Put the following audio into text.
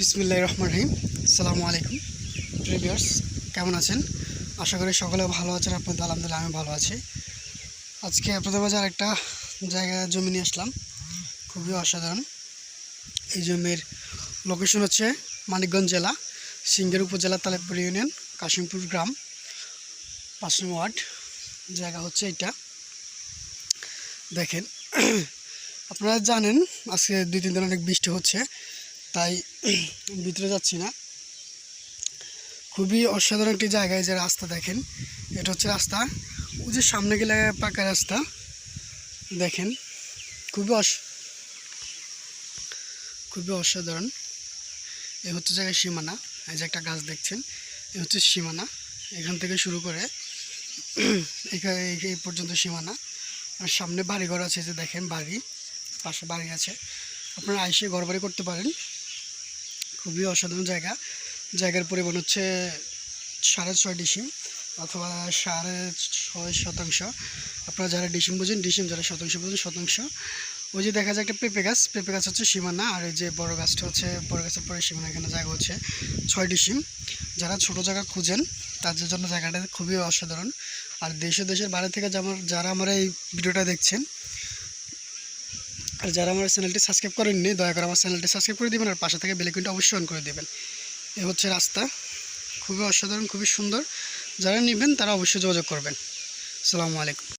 বিসমিল্লাহ রহমান রহিম। আসসালামু আলাইকুম। প্রিভিয়ার্স কেমন আছেন? আশা করি সকলে ভালো আছেন, আপনাদের আলহামদুলিল্লাহ আমি ভালো আছি। আজকে আপনাদের মাঝে আরেকটা জায়গা জমি নিয়ে আসলাম। খুবই অসাধারণ। এই জমির লোকেশন হচ্ছে মানিকগঞ্জ জেলা, সিঙ্গের উপজেলা তালেপুর ইউনিয়ন, কাশিমপুর গ্রাম, পাঁচ নম্বর ওয়ার্ড। জায়গা হচ্ছে এটা দেখেন, আপনারা জানেন, আজকে দুই তিন দিন অনেক বৃষ্টি হচ্ছে। তাই ভিতরে যাচ্ছি না। খুবই অসাধারণ একটি জায়গায় যে রাস্তা দেখেন। এটা হচ্ছে রাস্তা। ওই যে সামনে গেলে পাকা রাস্তা। দেখেন, খুবই অস, খুবই অসাধারণ। এ হচ্ছে জায়গায় সীমানা। এই যে একটা গাছ দেখছেন, এ হচ্ছে সীমানা। এখান থেকে শুরু করে এখানে এই পর্যন্ত সীমানা। আর সামনে বাড়িঘর আছে যে দেখেন বাড়ি, পাশে বাড়ি আছে। আপনারা আইসে ঘর বাড়ি করতে পারেন। খুবই অসাধারণ জায়গা। জায়গার পরিমাণ হচ্ছে সাড়ে ছয় ডিসিম অথবা সাড়ে ছয় শতাংশ। আপনারা যারা ডিসিম বোঝেন, ডিসিম যারা শতাংশ বোঝেন, শতাংশ। ওই যে দেখা যায় একটা পেঁপে গাছ পেঁপে গাছ হচ্ছে সীমানা, আর এই যে বড় গাছটা হচ্ছে, বড় গাছের পরে সীমানা, এখানে জায়গা হচ্ছে ছয় ডিসিম। যারা ছোট জায়গা খুঁজেন, তাদের জন্য জায়গাটা খুবই অসাধারণ। আর দেশে, দেশের বাইরে থেকে যেমন যারা আমরা এই ভিডিওটা দেখছেন আর যারা আমার চ্যানেলটি সাবস্ক্রাইব করেননি, দয়া করে আমার চ্যানেলটি সাবস্ক্রাইব করে দেবেন আর পাশে থেকে বেলেকিনটা অবশ্যই অন করে দেবেন। এ হচ্ছে রাস্তা। খুবই অসাধারণ, খুবই সুন্দর। যারা নেবেন তারা অবশ্যই যোগাযোগ করবেন। আসসালামু আলাইকুম।